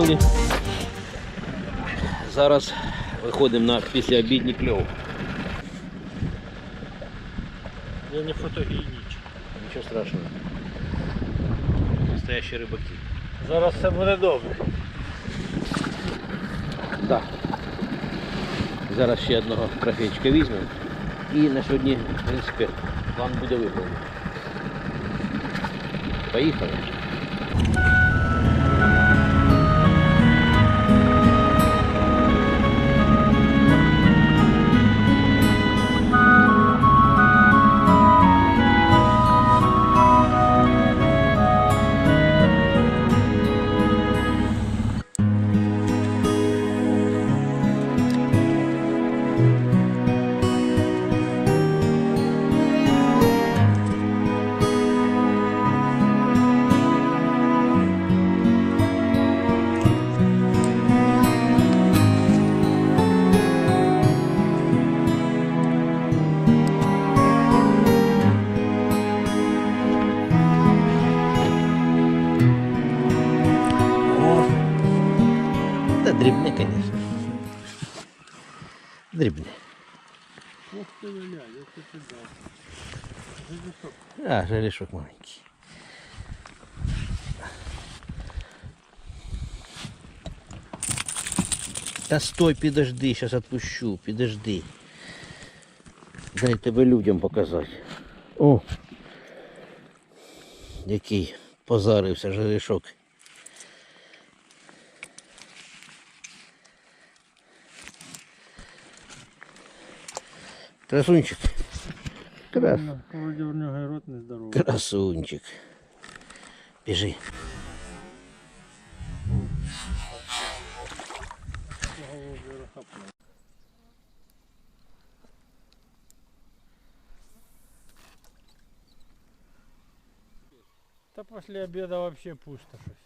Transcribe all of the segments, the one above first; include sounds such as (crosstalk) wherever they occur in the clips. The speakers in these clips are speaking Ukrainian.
Ми. Зараз виходимо на післяобідній кльов. Я не фотогенічний. Нічого страшного. Настоящі рибаки. Зараз все буде добре. Да. Зараз ще одного трофейчика візьмемо. І на сьогодні, в принципі, план буде виконаний. Поїхали. Дрібне, звісно. Дрібне. Ох ти ля, як ти піддав. А, жалішок маленький. Та стой, підожди, зараз відпущу, підожди. Дай тебе людям показати. О! Який позарився жалішок. Красунчик. Крас. Вроді в нього і рот нездоровий. Красунчик. Біжи. Та після обіду вообще пусто щось.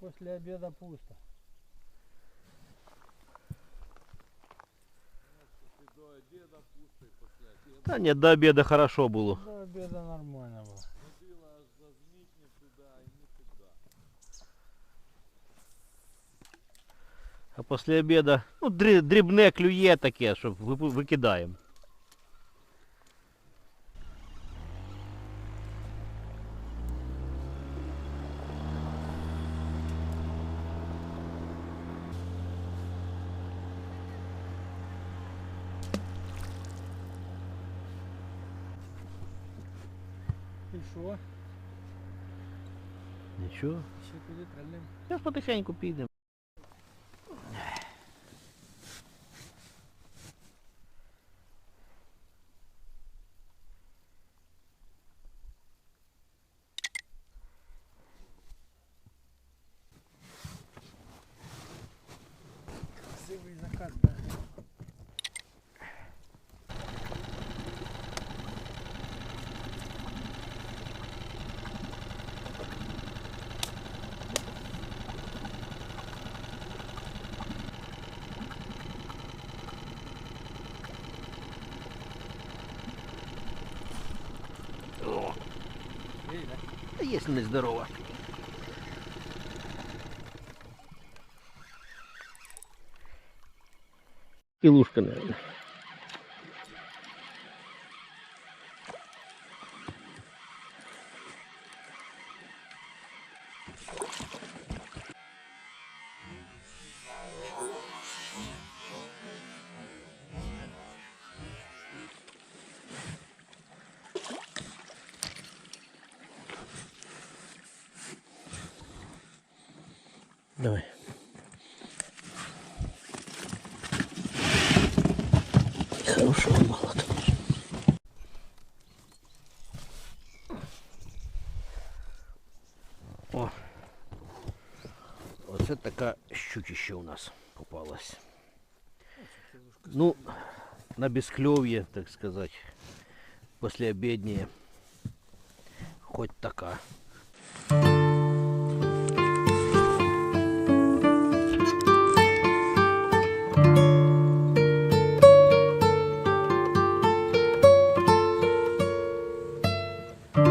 Після обіду пусто. Та нет, до обеда хорошо було. До обеда нормально було. А після обіду, ну, дрібне клює таке, що ви- викидаємо. Що? Нічого. Ще куди тралим? Зараз потихеньку підемо. Красивий закат, да. Ей, да? Та є нездорова. Пилушка, наверное. Давай. Хорошего мало, конечно. О. Оце така щучище у нас попалась. Ну, на бесклевье, так сказать, после обеднее. Хоть така. Друзі,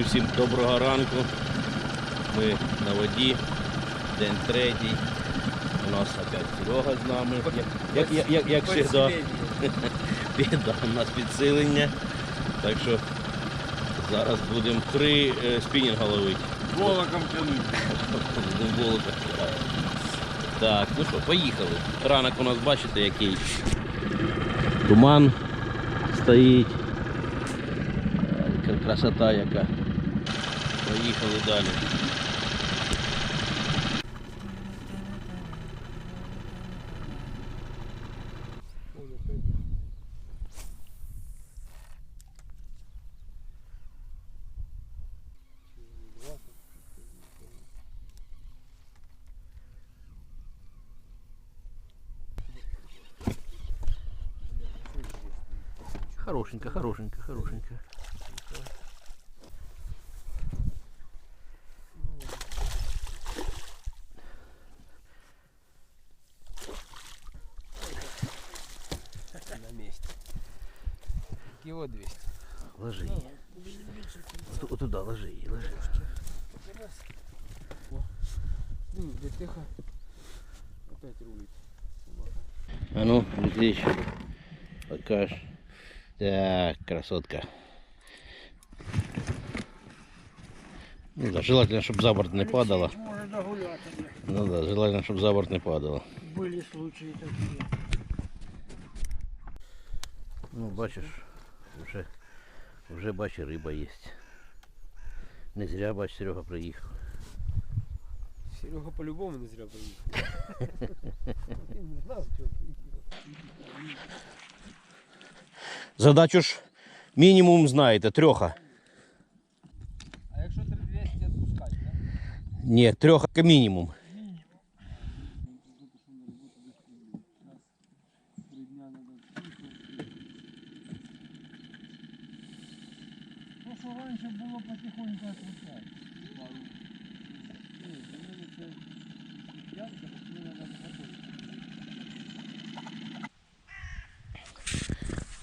всім доброго ранку. Ми на воді, день третій. У нас опять Серега з нами. Як, як, як, як завжди. Біда, у нас підсилення. Так що зараз будемо три е, спінінга ловити. Волоком тянуть. (laughs) Кидати. Так, ну що, поїхали. Ранок у нас бачите який. Туман стоїть. Е, Красота яка. Поїхали далі. Хорошенько, хорошенько, хорошенько. На месте. Кило 200. Ложи її. От, от туди ложи її, ложи. Ну, где тихо. Опять рулит. А ну, Дмитрич, покаж. Так, красотка. Ну да, желательно, чтобы за борт не падало. Може догуляти. блядь. Ну да, желательно, чтобы за борт не падало. Були случаї такі. Ну, бачиш, вже, вже бачиш, риба є. Не зря, бач, Серега приїхав. Серега по-любому не зря поїхав. (laughs) Він не знав, чого приїхав. Задачу ж мінімум знаєте, трьоха. А якщо 3200 відпускати, так? Ні, трьоха мінімум.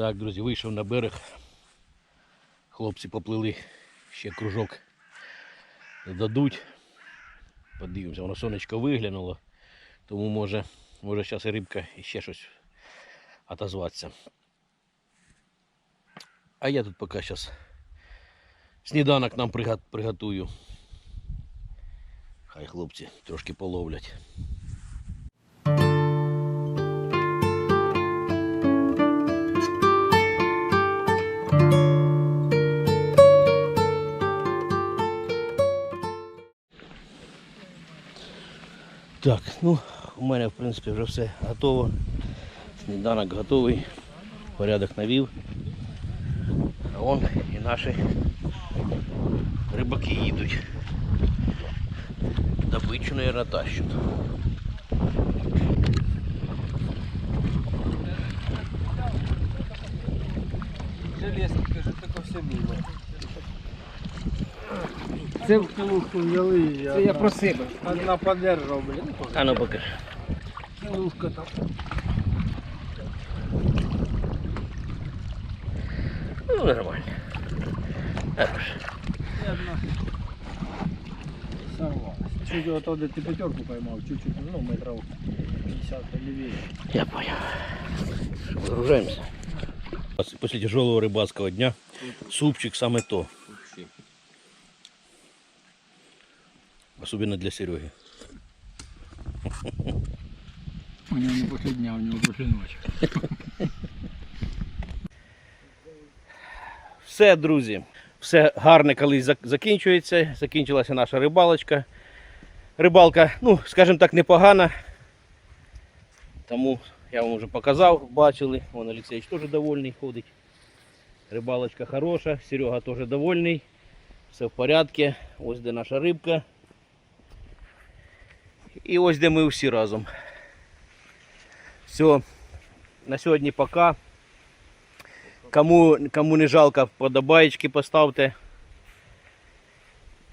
Так, друзі, вийшов на берег. Хлопці поплили ще кружок. Дадуть. Подивимося, воно сонечко виглянуло. Тому може, може зараз і рибка і ще щось отозватися. А я тут поки зараз сніданок нам приготую. Хай хлопці трошки половлять. Так, ну, у мене в принципі вже все готово. Сніданок готовий, порядок навів. А вон і наші рибаки їдуть. Добичу, наверное, тащуть. Це в кілушку взяли. і Це я одна- про себе. Одна подержав, блін. А ну покажи. Кілушка там. Ну, нормально. Хорош. І одна сорвалась. Чуть ото, де ти п'ятерку поймав, чуть-чуть, ну, метров 50 лівее. Я понял. Выгружаемся. После тяжелого рыбацкого дня супчик самое то. Особенно для Сереги. У нього не після дня, у нього після ночі. Все, друзі. Все гарне колись закінчується. Закінчилася наша рибалочка. Рибалка, ну, скажімо так, непогана. Тому я вам вже показав, бачили. Вон Олексійович теж довольний ходить. Рибалочка хороша, Серега теж довольний. Все в порядку. Ось де наша рибка. І ось де ми всі разом. Все. На сьогодні пока. Кому, кому не жалко, подобаєчки поставте.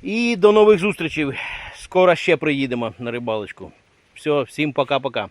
І до нових зустрічей. Скоро ще приїдемо на рибалочку. Все, всім пока-пока.